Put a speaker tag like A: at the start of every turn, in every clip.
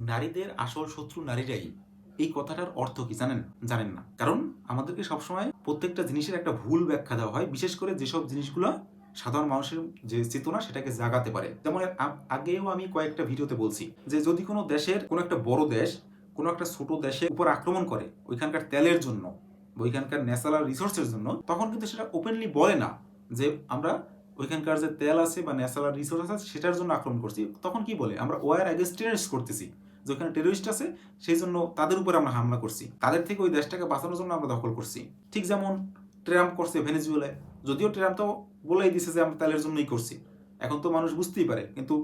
A: নারীদের আসল শত্রু নারীরাই। এই কথাটার অর্থ কি জানেন? জানেন না। কারণ আমাদেরকে সবসময় প্রত্যেকটা জিনিসের একটা ভুল ব্যাখ্যা দেওয়া হয়। বিশেষ করে যেসব জিনিসগুলো সাধারণ মানুষের যে চেতনা, সেটাকে জাগাতে পারে। যেমন আগেও আমি কয়েকটা ভিডিওতে বলছি যে যদি কোনো দেশের কোনো একটা বড় দেশ কোনো একটা ছোট দেশের উপর আক্রমণ করে ওইখানকার তেলের জন্য ওইখানকার ন্যাচারাল রিসোর্সের জন্য, তখন কিন্তু সেটা ওপেনলি বলে না যে আমরা ওইখানকার যে তেল আছে বা ন্যাচারাল রিসোর্স আছে, সেটার জন্য আক্রমণ করছি। তখন কি বলে? আমরা ওয়ার অ্যাগেন্স্ট টেররিস্ট করতেছি। যে ওখানে টেররিস্ট আছে সেই জন্য তাদের উপরে আমরা হামলা করছি। তাদের থেকে ওই দেশটাকে বাঁচানোর জন্য আমরা দখল করছি। ঠিক যেমন ট্রাম্প করছে ভেনেজুয়েলায়। যদিও ট্রাম্প তো বলেই দিছে যে আমরা তেলের জন্যই করছি। এখন তো মানুষ বুঝতেই পারে, কিন্তু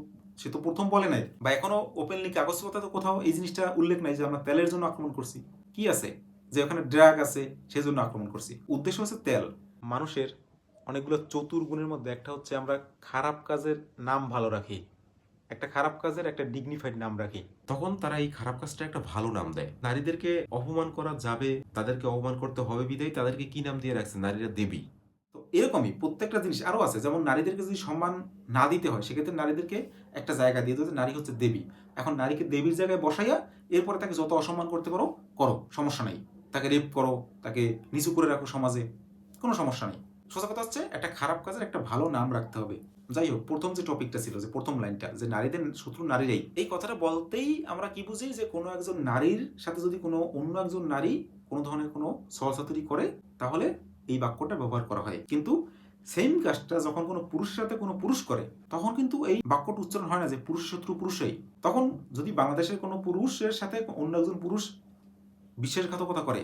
A: সে তো প্রথম বলে নাই। বা এখনও ওপেনলি কাগজপত্রে তো কোথাও এই জিনিসটা উল্লেখ নাই যে আমরা তেলের জন্য আক্রমণ করছি। কি আছে? যে ওখানে ড্রাগ আছে সেই জন্য আক্রমণ করছি। উদ্দেশ্য হচ্ছে তেল। মানুষের অনেকগুলো চতুর গুণের মধ্যে একটা হচ্ছে আমরা খারাপ কাজের নাম ভালো রাখি। একটা খারাপ কাজের একটা ডিগনিফাইড নাম রাখি।
B: তখন তারা এই খারাপ কাজটা একটা ভালো নাম দেয়। নারীদেরকে অপমান করা যাবে, তাদেরকে অপমান করতে হবে বিদায় তাদেরকে কি নাম দিয়ে রাখছে? নারীরা দেবী।
A: তো এরকমই প্রত্যেকটা জিনিস আরও আছে। যেমন নারীদেরকে যদি সম্মান না দিতে হয়, সেক্ষেত্রে নারীদেরকে একটা জায়গা দিয়ে দিতে নারী হচ্ছে দেবী। এখন নারীকে দেবীর জায়গায় বসাইয়া এরপরে তাকে যত অসম্মান করতে পারো, করো, সমস্যা নেই। তাকে রেপ করো, তাকে নিচু করে রাখো সমাজে, কোনো সমস্যা নেই। সোজা কথা হচ্ছে একটা খারাপ কাজের একটা ভালো নাম রাখতে হবে। যাই হোক প্রথম যে টপিকটা ছিল, যে প্রথম লাইনটা, যে নারীদের, শত্রু নারীরাই, এই কথাটা বলতেই আমরা কি বুঝি যে কোনো একজন নারীর সাথে যদি কোনো অন্য একজন নারী কোনো ধরনের কোনো সহসাতুরি করে, তাহলে এই বাক্যটা ব্যবহার করা হয়। কিন্তু সেম কাজটা যখন কোনো পুরুষের সাথে কোনো পুরুষ করে, তখন কিন্তু এই বাক্যটা উচ্চারণ হয় না যে পুরুষ শত্রু পুরুষই। তখন যদি বাংলাদেশের কোনো পুরুষের সাথে অন্য একজন পুরুষ বিশ্বাসঘাতকতা করে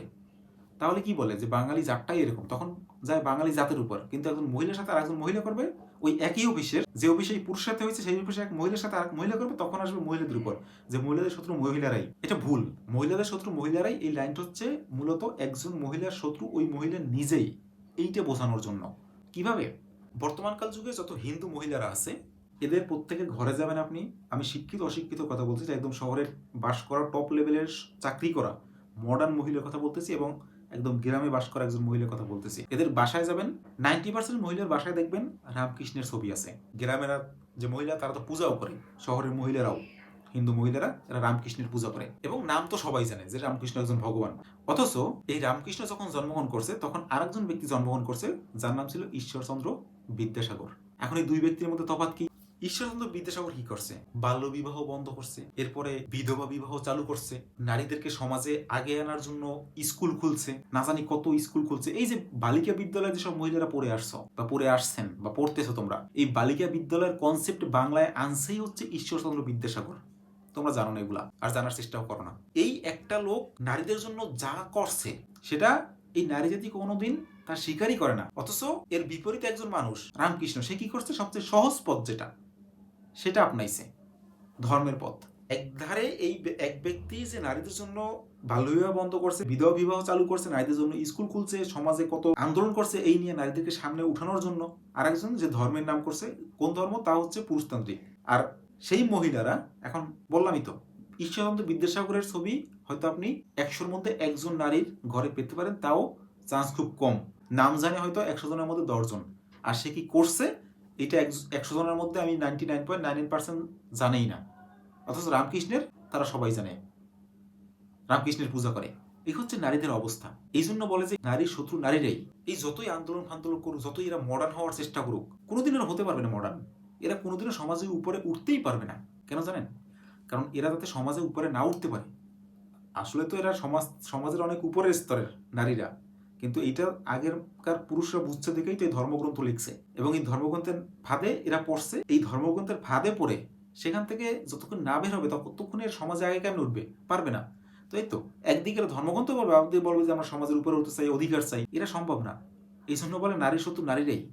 A: তাহলে কি বলে যে বাঙালি জাতটাই এরকম? তখন যায় বাঙালি জাতের উপর। কিন্তু একজন মহিলার সাথে আর একজন মহিলা করবে, ওই একই অফিসের, যে অফিসে এই পুরুষের সাথে হয়েছে, সেই অফিসে এক মহিলার সাথে আরেক মহিলা করবে, তখন আসবে মহিলাদের উপর। যে মহিলাদের শত্রু মহিলারাই। এটা ভুল। মহিলাদের শত্রু মহিলারাই, এই লাইনটা হচ্ছে মূলত একজন মহিলার শত্রু ওই মহিলা নিজেই। এইটা বোঝানোর জন্য। কীভাবে? বর্তমানকাল যুগে যত হিন্দু মহিলারা আছে, এদের প্রত্যেকের ঘরে যাবেন আপনি। আমি শিক্ষিত, অশিক্ষিত কথা বলছি একদম শহরে বাস করা টপ লেভেলের চাকরি করা মডার্ন মহিলার কথা বলতেছি এবং একদম গ্রামে বাস করা একজন মহিলার কথা বলতেছি। এদের বাসায় যাবেন, নাইনটি পার্সেন্ট মহিলার বাসায় দেখবেন রামকৃষ্ণের ছবি আছে। গ্রামেরা যে মহিলা, তারা তো পূজাও করে, শহরের মহিলারাও, হিন্দু মহিলারা, তারা রামকৃষ্ণের পূজা করে। এবং নাম তো সবাই জানে যে রামকৃষ্ণ একজন ভগবান। অথচ এই রামকৃষ্ণ যখন জন্মগ্রহণ করছে, তখন আরেকজন ব্যক্তি জন্মগ্রহণ করছে, যার নাম ছিল ঈশ্বরচন্দ্র বিদ্যাসাগর। এখন এই দুই ব্যক্তির মধ্যে তফাৎ কি? ঈশ্বরচন্দ্র বিদ্যাসাগর কি করছে? বাল্য বিবাহ বন্ধ করছে। এরপরে বিধবা বিবাহ চালু করছে। নারীদেরকে সমাজে আগে আনার জন্য স্কুল খুলছে। না জানি কত স্কুল খুলছে। এই যে বালিকা বিদ্যালয়ে যেসব মহিলারা পড়ে আসছো বা পড়ে আসছেন বা পড়তেছো তোমরা, এই বালিকা বিদ্যালয়ের কনসেপ্ট বাংলায় আনছেই হচ্ছে ঈশ্বরচন্দ্র বিদ্যাসাগর। তোমরা জানো না এগুলা, আর জানার চেষ্টাও করো না। এই একটা লোক নারীদের জন্য যা করছে, সেটা এই নারী জাতি কোনোদিন তার স্বীকারই করে না। অথচ এর বিপরীতে একজন মানুষ, রামকৃষ্ণ, সে কি করছে? সবচেয়ে সহজ পথ যেটা। সেটা আপনাইছে। ধর্মের পথ। একধারে এই এক ব্যক্তি যে নারীদের জন্য বাল্য বিবাহ বন্ধ করছে, বিধবা বিবাহ চালু করছে, নারীদের জন্য স্কুল খুলছে, সমাজে কত আন্দোলন করছে, এই নিয়ে নারীদেরকে সামনে উঠানোর জন্য আরেকজন যে ধর্মের নাম করছে, কোন ধর্ম? তা হচ্ছে পুরুষতান্ত্রিক। আর সেই মহিলারা, এখন বললামই তো, ঈশ্বরচন্দ্র বিদ্যাসাগরের ছবি হয়তো আপনি একশোর মধ্যে একজন নারীর ঘরে পেতে পারেন, তাও চান্স খুব কম। নাম জানে হয়তো একশো জনের মধ্যে দশজন। আর সে কি করছে? এটা একশো জনের মধ্যে আমি ninety nine point nine nine percent জানেই না। অথচ রামকৃষ্ণের তারা সবাই জানে। রামকৃষ্ণের পূজা করে। এই হচ্ছে নারীদের অবস্থা। এই জন্য বলে যে নারীর শত্রু নারীরাই। এই যতই আন্দোলন ফান্দোলন করুক, যতই এরা মডার্ন হওয়ার চেষ্টা করুক, কোনোদিন এরা হতে পারবে না মডার্ন এরা কোনোদিনও সমাজের উপরে উঠতেই পারবে না। কেন জানেন? কারণ এরা যাতে সমাজের উপরে না উঠতে পারে। আসলে তো এরা সমাজ, সমাজের অনেক উপরের স্তরের নারীরা। কিন্তু এটা আগেরকার পুরুষরা বুঝছে দেখেই তো এই ধর্মগ্রন্থ লিখছে। এবং এই ধর্মগ্রন্থের ফাঁদে এরা পড়ছে, এই ধর্মগ্রন্থের ফাঁদে পড়ে সেখান থেকে যতক্ষণ না বের হবে ততক্ষণ এর সমাজে আগে কেমন উঠবে? পারবে না। তো এই তো একদিকে ধর্মগ্রন্থ বলবে আমাদের বলবে যে আমরা সমাজের উপরে উঠতে চাই, অধিকার চাই। এটা সম্ভব না। এই জন্য বলে নারী শত্রু নারীরাই।